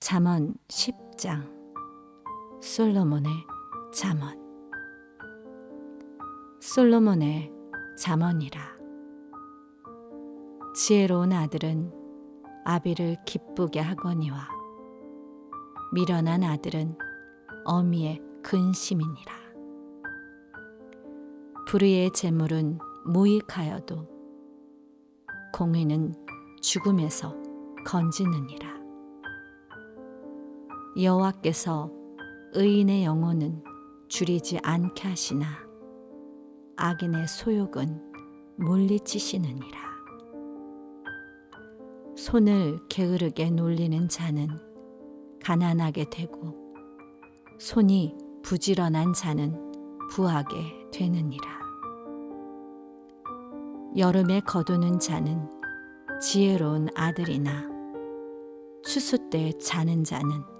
잠언 10장. 솔로몬의 잠언. 솔로몬의 잠언이라. 지혜로운 아들은 아비를 기쁘게 하거니와 미련한 아들은 어미의 근심이니라. 불의의 재물은 무익하여도 공의는 죽음에서 건지느니라 여호와께서 의인의 영혼은 줄이지 않게 하시나 악인의 소욕은 물리치시느니라. 손을 게으르게 놀리는 자는 가난하게 되고 손이 부지런한 자는 부하게 되느니라. 여름에 거두는 자는 지혜로운 아들이나 추수 때 자는 자는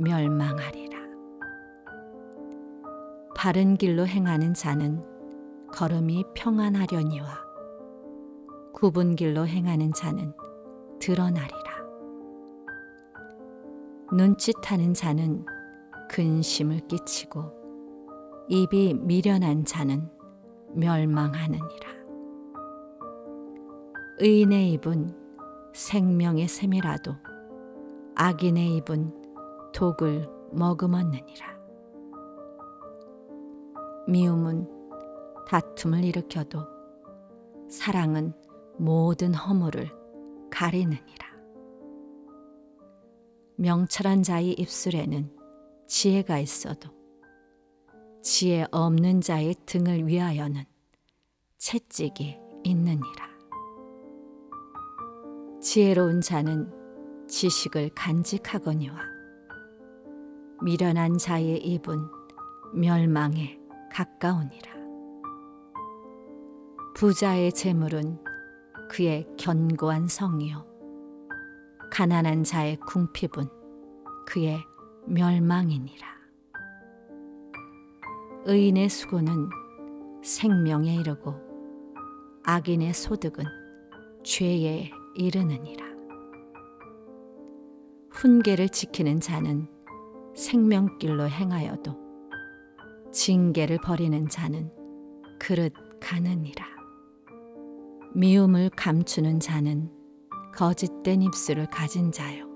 멸망하리라. 바른 길로 행하는 자는 걸음이 평안하려니와 굽은 길로 행하는 자는 드러나리라. 눈짓하는 자는 근심을 끼치고 입이 미련한 자는 멸망하느니라. 의인의 입은 생명의 샘이라도 악인의 입은 독을 머금었느니라. 미움은 다툼을 일으켜도 사랑은 모든 허물을 가리느니라. 명철한 자의 입술에는 지혜가 있어도 지혜 없는 자의 등을 위하여는 채찍이 있느니라. 지혜로운 자는 지식을 간직하거니와 미련한 자의 입은 멸망에 가까우니라. 부자의 재물은 그의 견고한 성이요 가난한 자의 궁핍은 그의 멸망이니라. 의인의 수고는 생명에 이르고 악인의 소득은 죄에 이르느니라. 훈계를 지키는 자는 생명길로 행하여도 징계를 버리는 자는 그릇 가느니라. 미움을 감추는 자는 거짓된 입술을 가진 자요.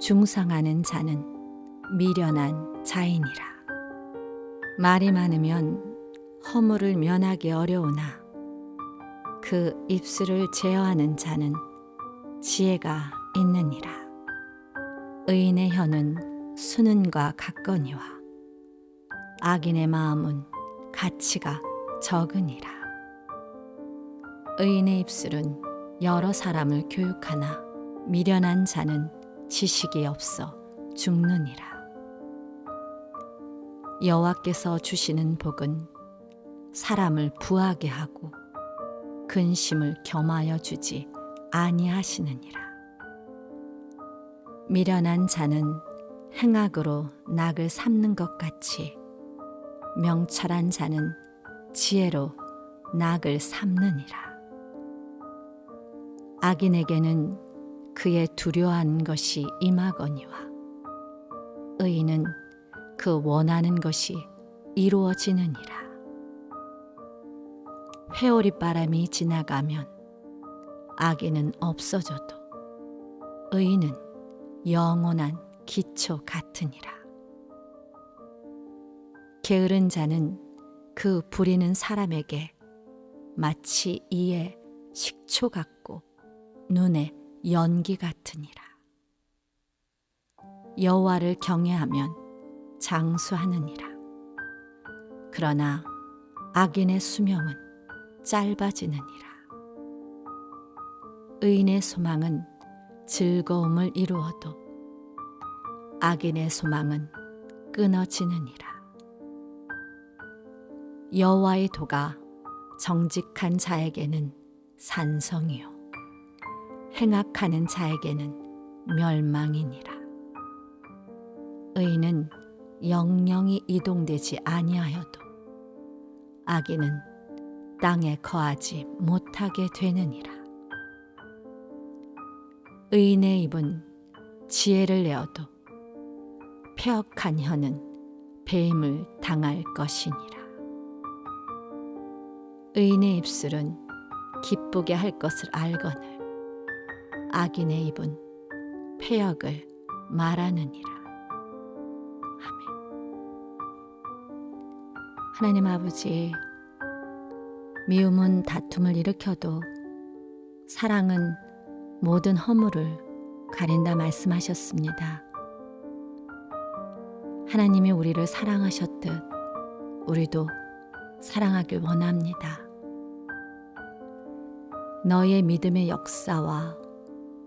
중상하는 자는 미련한 자이니라. 말이 많으면 허물을 면하기 어려우나 그 입술을 제어하는 자는 지혜가 있느니라. 의인의 혀는 수는과 같거니와 악인의 마음은 가치가 적으니라. 의인의 입술은 여러 사람을 교육하나 미련한 자는 지식이 없어 죽느니라. 여호와께서 주시는 복은 사람을 부하게 하고 근심을 겸하여 주지 아니하시느니라. 미련한 자는 행악으로 낙을 삼는 것 같이 명철한 자는 지혜로 낙을 삼느니라. 악인에게는 그의 두려워하는 것이 임하거니와 의인은 그 원하는 것이 이루어지느니라. 회오리 바람이 지나가면 악인은 없어져도 의인은 영원한 기초 같으니라. 게으른 자는 그 부리는 사람에게 마치 이에 식초 같고 눈에 연기 같으니라. 여호와를 경외하면 장수하느니라. 그러나 악인의 수명은 짧아지느니라. 의인의 소망은 즐거움을 이루어도 악인의 소망은 끊어지느니라. 여호와의 도가 정직한 자에게는 산성이요 행악하는 자에게는 멸망이니라. 의는 영영이 이동되지 아니하여도 악인은 땅에 거하지 못하게 되느니라. 의인의 입은 지혜를 내어도 폐역한 혀는 배임을 당할 것이니라. 의인의 입술은 기쁘게 할 것을 알거늘 악인의 입은 폐역을 말하느니라. 아멘. 하나님 아버지, 미움은 다툼을 일으켜도 사랑은 모든 허물을 가린다 말씀하셨습니다. 하나님이 우리를 사랑하셨듯 우리도 사랑하길 원합니다. 너의 믿음의 역사와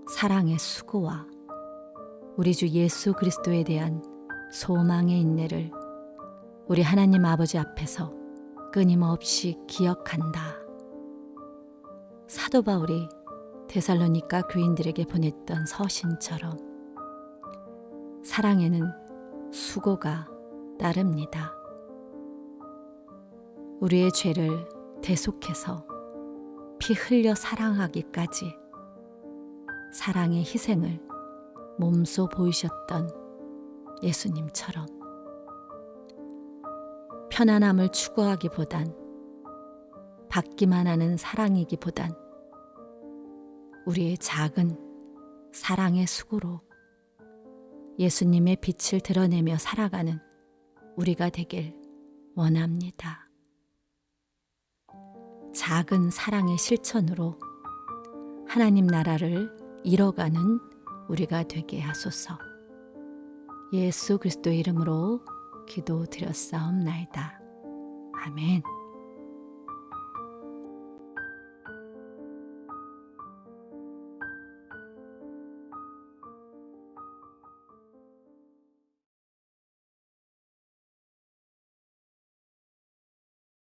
사랑의 수고와 우리 주 예수 그리스도에 대한 소망의 인내를 우리 하나님 아버지 앞에서 끊임없이 기억한다. 사도 바울이 데살로니가 교인들에게 보냈던 서신처럼 사랑에는 수고가 따릅니다. 우리의 죄를 대속해서 피 흘려 사랑하기까지 사랑의 희생을 몸소 보이셨던 예수님처럼 편안함을 추구하기보단 받기만 하는 사랑이기보단 우리의 작은 사랑의 수고로 예수님의 빛을 드러내며 살아가는 우리가 되길 원합니다. 작은 사랑의 실천으로 하나님 나라를 이뤄가는 우리가 되게 하소서. 예수 그리스도 이름으로 기도드렸사옵나이다. 아멘.